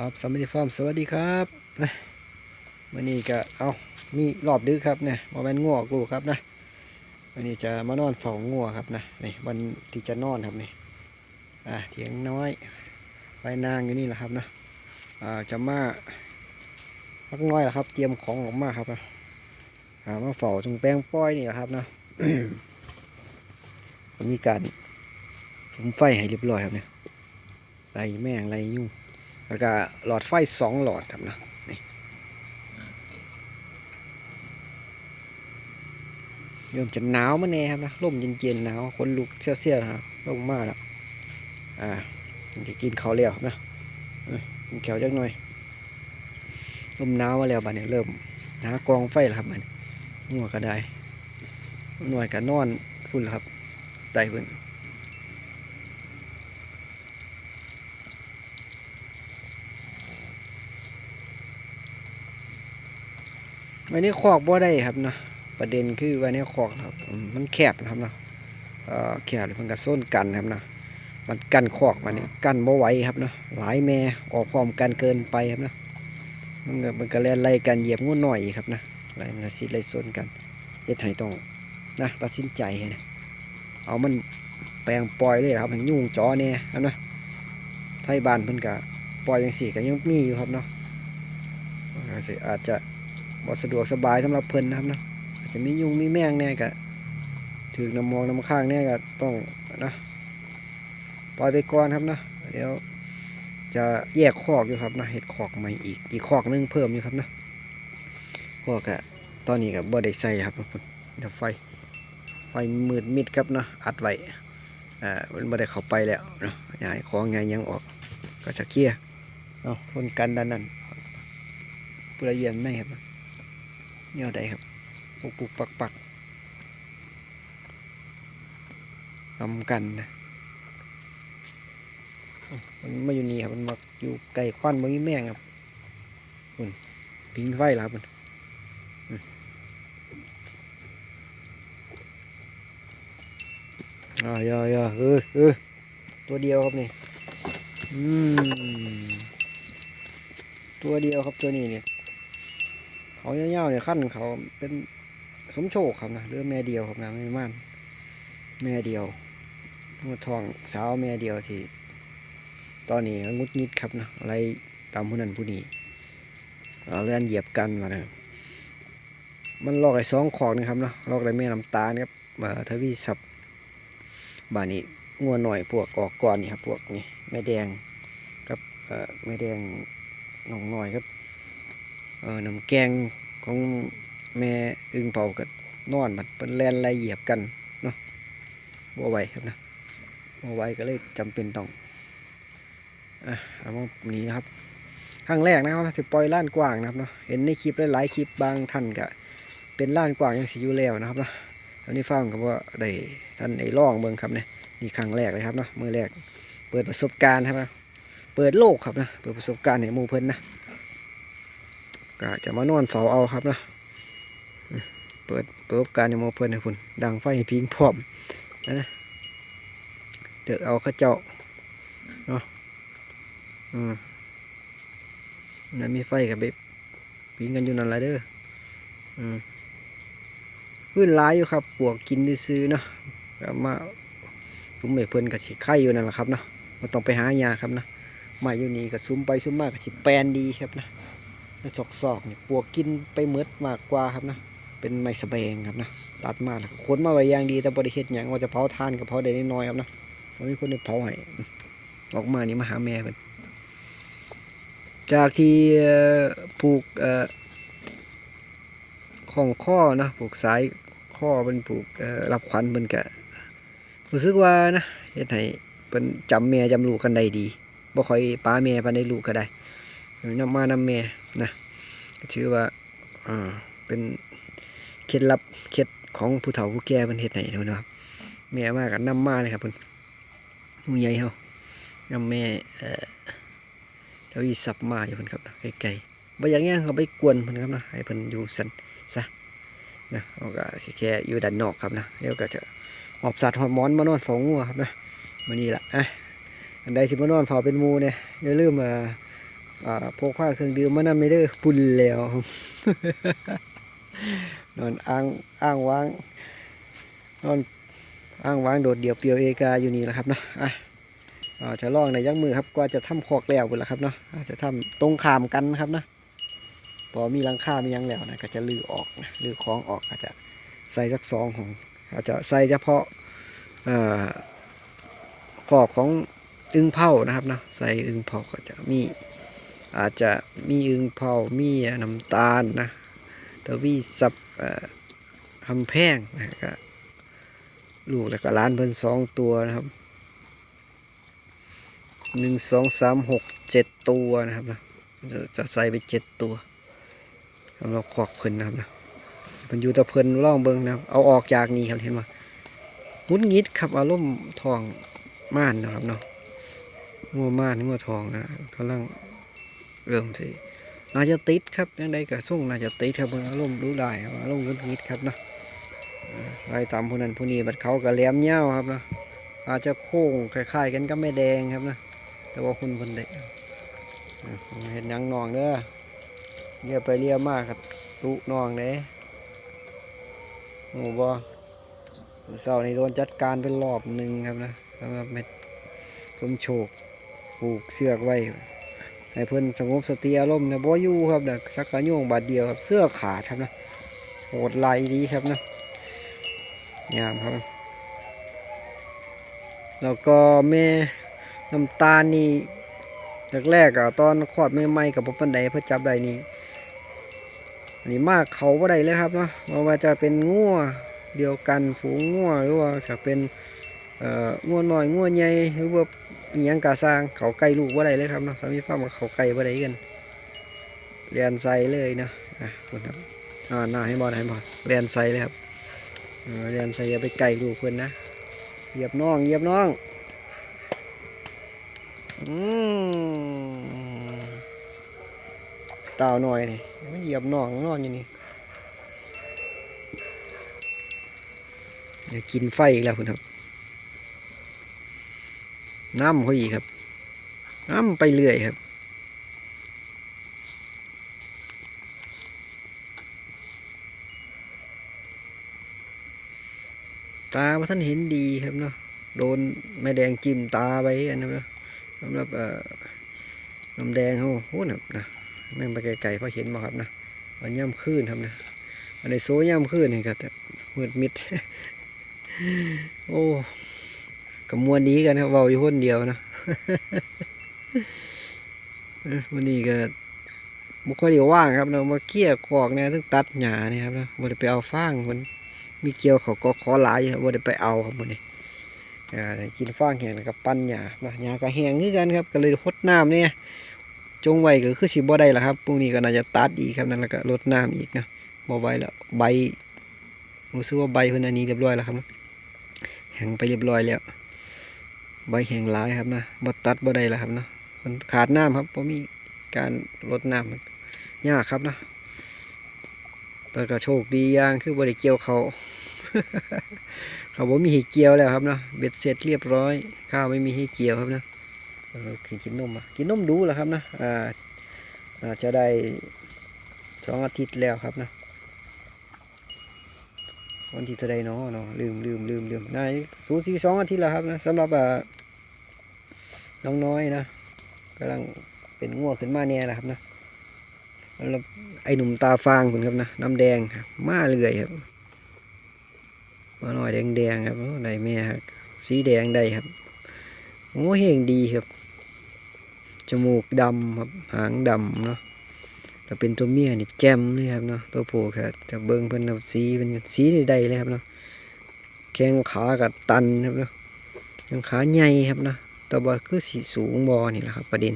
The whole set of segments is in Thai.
ครับสวัสดีฟาร์มสวัสดีครับวันนี้ก็เอามีรอบดึกครับเนี่ยมาแมนง่วกูครับนะวันนี้จะมานอนเฝ้าง่วครับนะนี่วันที่จะนอนครับนี่อ่าเถียงน้อยไว้นางอยู่นี่แหละครับนะอ่าจะมาพักน้อยแหละครับ เตรียมของออกมาครับนะหามาเฝ้าตรงแป้งป้อยนี่แหละครับนะมันมีการสุมไฟให้เรียบร้อยครับเนี่ยไรแม่งไรยุ่ง แล้วก็หลอดไฟสองหลอดครับนะนี่เริ่มจะหนาวมาแน่ครับนะร่มเย็นๆหนาวคนลุกเสี้ยวๆนะครับลงมาแล้วอ่าจะกินข้าวเลี้ยวครับนะเอ้ยกินแขวจักหน่อยลมหนาวมาแล้วบัดนี้เริ่มหากองไฟแล้วครับบันี้งัวก็ได้หน่วยก็นอนพุ่นแล้วครับไต่เพิ่น วันนี้คอกบ่ได้ครับเนาะประเด็นคือวันนี้คอกครับ มันแคบนะครับเนาะเอ่อแคบมันก็ส้นกันครับเนาะมันกันคอกมันนี่กันบ่ไหวครับเนาะหลายแม่ออกพร้อมกันเกินไปครับเนาะมันก็มันก็แล่นไล่กันเหยียบงูหน่อยครับนะไล่มันสิไล่ส้นกันเฮ็ดให้ต้องนะตัดสินใจนะเอามันแปลงปล่อยเลยครับให้ยุ่งจอเนี่ยครับนะไทยบ้านเพิ่นก็ปล่อยจังซี่ก็ยังมีอยู่ครับเนาะอาจจะ บ่สะดวกสบายสำหรับเพิ่นนะครับนะอาจจะมียุงมีแมงแน่ก็ถือน้ำมองน้ำข้างแน่ก็ต้องนะปล่อยไปก่อนครับนะเดี๋ยวจะแยกคอกอยู่ครับนะเห็ดคอกใหม่อีกอีกคอกหนึงเพิ่มอยู่ครับนะพวกอะตอนนี้ก็บ่ได้ใส่ครับนเดี๋ยวไฟไฟมืดมิดครับเนาะอัดไว้อ่ามันบ่ได้เข้าไปแล้วเนาะอย่าให้ของไงยังออก ก็จะเคลียเอาคนกันด้านนั้นเปลือเย็นไหมครับ แนวใดครับปุกปุกปักปักทำกันนะมันมาอยู่นี่ครับมันมาอยู่ไก่ควันมันมีแม่งครับคุณพิงไฟแล้วครับคุณอ่ายอย่าเออเออตัวเดียวครับนี่ อืม ตัวเดียวครับตัวนี้เนี่ย เขาเงี้ยวๆเนี่ยขั้นเขาเป็นสมโชคครับนะเรือแม่เดียวครับนะไม่ม่านแม่เดียวเมื่อทองสาวแม่เดียวที่ ตอนนี้งุดงิดครับนะอะไรตามผู้นั้นผู้นี้เราเลื่อนเหยียบกันมานะมันลอกไอ้สองขอกนะครับเนาะลอกไอ้แม่น้ำตาลครับมาทวีศัพท์บานนี้งัวหน่อยพวกออกก่อนนี่ครับพวกนี้แม่แดงกับเอ่อแม่แดงหนองหน่อยครับ เออน้ำแกงของแม่อึงเผากับนอนมันเป็นแลนไล่เหยียบกันเนาะบ่ไหวครับนะบ่ไหวก็เลยจำเป็นต้องอะเอามาหนีนะครับครั้งแรกนะครับสิปล่อยล้านกว้างนะครับเนาะเห็นในคลิปหลายๆคลิปบางท่านก็เป็นล้านกว้างยังสิอยู่แล้วนะครับเนาะตอนนี้ฟังกับว่าได้ท่านได้ลองเบิ่งครับเนี่ยนี่ครั้งแรกเลยครับเนาะมือแรกเปิดประสบการณ์ครับนะเปิดโลกครับนะเปิดประสบการณ์ให้หมู่เพิ่นนะ ก็จะมานอนเฝ้าเอาครับนะเปิดเปิดการในโมเพื่อนให้คุณดังไฟพิงพร้อมนะเดือกเอาข้าเจ้าเนาะอืมนั่นมีไฟกับเบบพิงกันอยู่นั่นแหละเด้ออืมพื้นหลายอยู่ครับปวกกินซื้อเนาะก็มาซุ้มให้เพื่อนกับสิไข่อยู่นั่นแหละครับเนาะมาต้องไปหายาครับนะมาอยู่นี่ก็ซุ้มไปซุ้มมากกับสิแปนดีครับนะ แล้วซอกซอกเนี่ยปวกกินไปเมดมากกว่าครับนะเป็นไม้สะแบงครับนะตัดมาแล้วขนมาไว้อย่างดีแต่บริเฮ็ดอย่างว่าจะเผาทานกับเผาได้นิดน้อยครับนะวันนี้คนได้เผาให้ออกมานี่มาหาแม่เพิ่นจากที่เอ่อผูกเอ่อของข้อนะผูกสายข้อเป็นผูกรับขวัญเพิ่นกะรู้สึกว่านะเฮ็ดให้เพิ่นจำแม่จำลูกกันได้ดีบ่ค่อยป้าแม่ปานได้ลูกก็ได้นำมานำแม่ นะถือว่าเป็นเคล็ดลับเคล็ดของผู้เฒ่าผู้แก่เป็นเฮ็ดให้เพิ่นว่าแม่มากกับนำมาเลยครับเพิ่นผู้ใหญ่เฮาน้ำแม่เอ่อทวีศัพท์มาอยู่เพิ่นครับไกลๆบ่อย่างเงี้ยเขาไปกวนเพิ่นครับนะให้เพิ่นอยู่สันซะนะเขาก็สิแค่อยู่ด้านนอกครับนะเดี๋ยวก็จะหอบสัตว์หอบหมอนมานอนเฝ้างัวครับนะมื้อนี้ล่ะอะอันใดสิมานอนเฝ้าเป็นหมู่เนี่ยอย่าลืมเอ่อ อ่าพกผ้าเครื่องดื่มมานำไม่เด้ปุ่นแล้วนอนอ้างอ้างว้างนอนอ้างว้างโดดเดี่ยวเปลียวเอกาอยู่นี่แหละครับเนาะอะจะลองในยักมือครับกว่าจะทำคอกแล้วกันละครับเนาะจะทำตรงขามกันครับนะพอมีหลังค่ามียังแล้วนะก็จะลือออกนะลือของออกอาจจะใส่สักสองของอาจจะใส่เฉพาะอ่าคอกของอึงเผานะครับเนาะใส่อึงเผาก็จะมี อาจจะมีอึงเผามีน้ำตาลนะตะวีสับเอ่อคำแพงนะก็ลูกแล้วก็ร้านเพิ่นสองตัวนะครับหนึ่งสองสามหกเจ็ดตัวนะครับนะจะจะใส่ไปเจ็ดตัวสำหรับขอกเพิ่นนะครับนะมันอยู่ตะเพิ่นล่องเบิงนะครับ เอาออกจากนี่ครับเห็นไหมงุดงิดครับอารมณ์ทองม่านนะครับเนาะงัวม่านงัวทองนะกำลัง เริ่มสิน่าจะติดครับยังไงก็ส่งน่าจะติดครับนอารมณ์รู้ได้อารมณ์รุนริดครับนะเออไปตามผู้นั้นผู้นี้บัดเขาก็แหลมเงี้ยวครับนะอาจจะโค้งคล้ายๆกันก็ไม่แดงครับนะแต่ว่าคุณคนเด็กเห็นยังนองเด้อเรียไปเรียมากครับตุนองเด้โอ้บ่เสาร์นี้โดนจัดการเป็นรอบหนึ่งครับนะสำหรับเม็ดสมโชคผูกเสือกไว้ ให้เพิ่นสงบสติอารมณ์นะบ่อยู่ครับนะสักกะโยงบาดเดียวครับเสื้อขาดครับนะโหดไลายดีครับนะงามครับ แล้วก็แม่น้ำตาลนี่แรกๆอะตอนคลอดใหม่ๆกับพ่ปันไดเพื่อจับได้นี่นนี้มากเขาบ่ได้เลยครับเนาะไม่ว่าจะเป็นงัวเดียวกันฝูงงัวหรือว่าจะเป็นเอ่องัวน้อยงัวใหญ่หรือว่า อิหยังกาสร้างเขาไก่ลูกว่าไรเลยครับเนาะสามีฟ้ามาเขาไก่ว่าไรกันเรียนใส่เลยเนาะอะคุณครับอ่าหน้าให้บอลให้บอลเรียนใส่เลยครับเรียนใส่อย่าไปไก่ลูกเพื่อนนะเหยียบน้องเหยียบน้องอืมต่าหน่อยนี่มันเหยียบน้องนอนอยู่นี่เดี๋ยวกินไฟอีกแล้วคุณครับ น้ำเขาอีกครับ น้ำไปเรื่อยครับ ตาท่านเห็นดีครับเนาะโดนแม่แดงจิ้มตาไปอันนั้นนะสำหรับเอ่อน้ำแดงเขาโอ้นะนะแม่งไปไกลๆเพราะเห็นมาครับนะมันย่ำขึ้นครับนะอันในโซย่ำขึ้นนี่ครับแต่มืดมิด โอ้ กับมวนนี้กันครับเบาอยู่คนเดียวนะวันนี้ก็บุคคลเดียวว่างครับเรามาเกี่ยกอกเนี่ยต้องตัดหญ้านี่ครับนะบ่ได้ไปเอาฟางมันมีเกี่ยวเขาก็ขอหลายครับบ่ได้ไปเอาครับวันนี้กินฟางแห้งแล้วก็ปั้นหญ้าหญ้าก็แห้งคือกันครับก็เลยหดน้ำเนี่ยจงไว้ก็คือสิบ่ได้ละครับพรุ่งนี้ก็น่าจะตัดอีกครับนั่นแล้วก็ลดน้ำอีกนะบ่ไว้แล้วใบรู้สึกว่าใบเพิ่นอันนี้เรียบร้อยแล้วครับแห้งไปเรียบร้อยแล้ว ใบแห้งหลายครับนะบ่ตัดบ่ได้แล้วครับนะมันขาดน้ำครับเพราะมีการลดน้ำยากครับนะแต่ก็โชคดีอย่างคือบ่ได้เกี่ยวเขาเขาบ่มีให้เกี่ยวแล้วครับนะเบ็ดเสร็จเรียบร้อย ข้าวไม่มีให้เกี่ยวครับนะเออกินกินนมอะกินนมดูแล้วครับนะอ่าอาจจะได้สองอาทิตย์แล้วครับนะวันที่เท่าใดเนาะเนาะลืมลืมลืมลืมนายสูสีสองอาทิตย์แล้วครับนะสำหรับอ่า น้องน้อยนะกำลังเป็นง่วขึ้นมาเนี่ยนะครับนะแล้วไอ้หนุ่มตาฟางคุณครับนะน้ำแดงครับมาเรื่อยครับมาหน่อยแดงแดงครับได้แม่ครับสีแดงได้ครับโอ้เฮงดีครับ จมูกดำครับหางดำเนาะถ้าเป็นตัวเมียนี่แจ่มเลยครับเนาะตัวผู้ครับจะเบิ้งเพิ่นเอาสีเป็นสีนี่ได้เลยครับเนาะแข้งขากับตันครับเนาะแข้งขาใหญ่ครับเนาะ แต่ว่าคือสีสูงบอนี่แหละครับประเด็น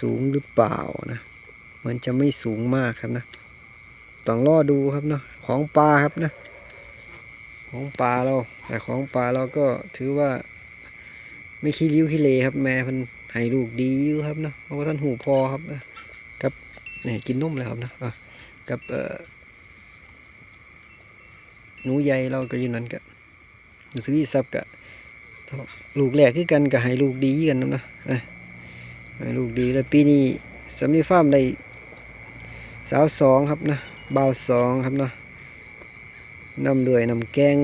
สูงหรือเปล่านะมันจะไม่สูงมากครับนะต้องรอดูครับเนาะของปลาครับนะของปลาเราแต่ของปลาเราก็ถือว่า ไม่ขี้ริ้วขี้เลครับ แม่พันให้ลูกดีอยู่ครับเนาะเพราะว่าท่านหูพอครับนะกับนี่กินนมเลยครับนะกับเอ่อหนูใหญ่เราก็อยู่นั่นกับดูสิซับกับ ลูกแรกคือกันก็ให้ลูกดีกันนะให้ลูกดีแล้วปีนี้สำลีฟาร์มได้สาวสองครับนะบ่าวสองครับนะนำด้วยนำแกง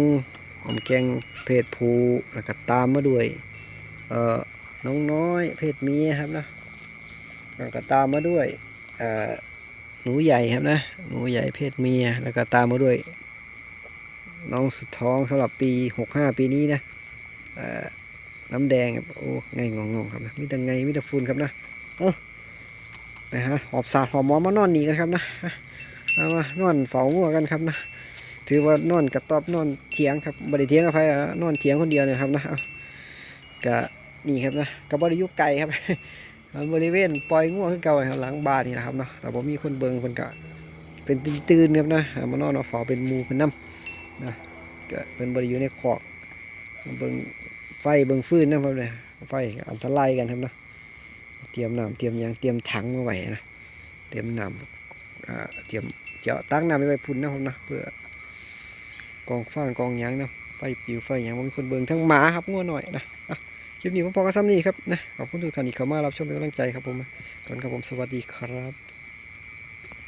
นำแกงเพศผู้แล้วก็ตามมาด้วยเอ่อน้องน้อยเพศเมียครับนะแล้วก็ตามมาด้วยเอ่อหนูใหญ่ครับนะหนูใหญ่เพศเมียแล้วก็ตามมาด้วย น้องสุดท้องสำหรับปีหกห้าปีนี้นะ น้ำแดงครับโอ้ไงงงงๆครับนะมีแต่ไงมีแต่ฝุ่นครับนะเอ้าไปฮะหอบสาหอบมอนมานอนนีกันครับนะเอามานอนเฝ้างัวกันครับนะถือว่านอนกระต๊อบนอนเถียงครับบริเถียงกับใครนอนเถียงคนเดียวเนี่ยครับนะกะนี่ครับนะกับบริยุกไก่ครับบริเวณปล่อยง่วขึ้นเก่าหลังบ้านนี่นะครับเนาะแต่ผมมีคนเบิงคนกะเป็นตื่นๆครับนะมานอนเอาเฝ้าเป็นมูเป็นน้ำนะก็เป็นบริยู่ในคอกเบิง ฟเบิงฟืนนะครับเนี่ยไฟอันตรายกันครับนะเตรียมน้ำเตรียมยางเตรียมถังมาไว้นะเตรียมน้ำเตรียมเจาะตั้งน้ำไปไว้พุ่นนะครับนะเพื่อกองฟ้างกองยางนะไฟปิวไฟยางมันมีคนเบิงทั้งหมาครับงัวหน่อยนะอะคลิปนี้ผมพอกับซ้ำนี่ครับนะขอบคุณทุกท่านที่เข้ามารับชมเป็นกำลังใจครับผมก่อนครับผมสวัสดีครับ